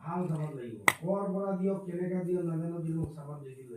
ভালো চাহপাত লাগিব। ক'ৰ পৰা দিয়ক কেনেকৈ দিয়ক নাজানো কিন্তু মোক চাহপাত লাগিব